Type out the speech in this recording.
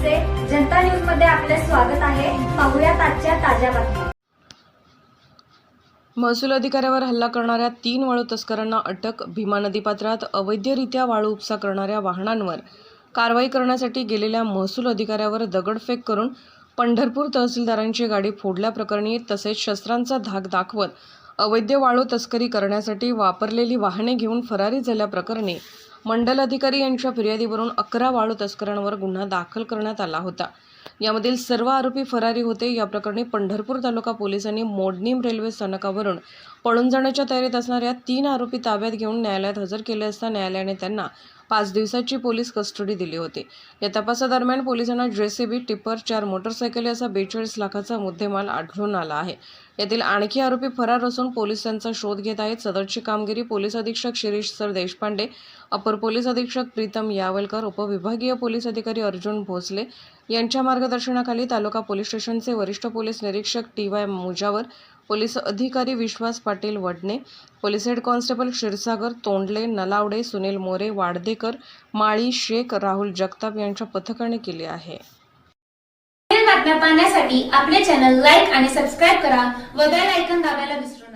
जनता न्यूजमध्ये आपले स्वागत आहे. पाहुयात आजच्या ताज्या बातम्या. महसूल अधिकाऱ्यावर हल्ला करणाऱ्या तीन वाळू तस्करांना अटक भीमा नदीपात्रात अवैधरित्या वाळू उपसा करणाऱ्या वाहनांवर. कारवाई करण्यासाठी गेलेल्या महसूल अधिकाऱ्यावर दगडफेक करून पंढरपूर तहसीलदारांची गाडी फोडल्याप्रकरणी तसेच शस्त्रांचा धाक दाखवत अवैध वाळू तस्करी करण्यासाठी वापरलेली वाहने घेऊन फरारी झाल्याप्रकरणी मंडल अधिकारी यांच्या फिर्यादीवरून अकरा वाळू तस्करांवर गुन्हा दाखल करण्यात आला होता. यामधील सर्व आरोपी फरारी होते. या प्रकरणी पंढरपूर तालुका पोलिसांनी मोडनीम रेल्वे स्थानकावरून पळून जाण्याच्या तयारीत असणाऱ्या तीन आरोपी ताब्यात घेऊन न्यायालयात हजर केले असता न्यायालयाने त्यांना पाच दिवसाची पोलीस कस्टडी दिली होती. या तपासादरम्यान पोलिसांना जेसीबी टिपर चार मोटरसायकली असा बेचाळीस लाखाचा मुद्देमाल आढळून आला आहे. यातील आणखी आरोपी फरार असून पोलीस त्यांचा शोध घेत आहेत. सदरची कामगिरी पोलीस अधीक्षक शिरीष सर देशपांडे अपर पोलीस अधीक्षक प्रीतम यावलकर उपविभागीय पोलीस अधिकारी अर्जुन भोसले यांच्या मार्गदर्शनाखाली तालुका पोलीस स्टेशनचे वरिष्ठ पोलीस निरीक्षक टी वाय मुजावर पोलीस अधिकारी Vishwas Patil Wadne police head constable Kshirsagar Tondle Nalawade Sunil More Wadadekar Mali Shaikh Rahul Jagtap यांच्या पथकाने केले आहे. बातम्या पाहण्यासाठी आपले चॅनल लाईक आणि सबस्क्राईब करा व बेल ऐकन दाबायला विसरू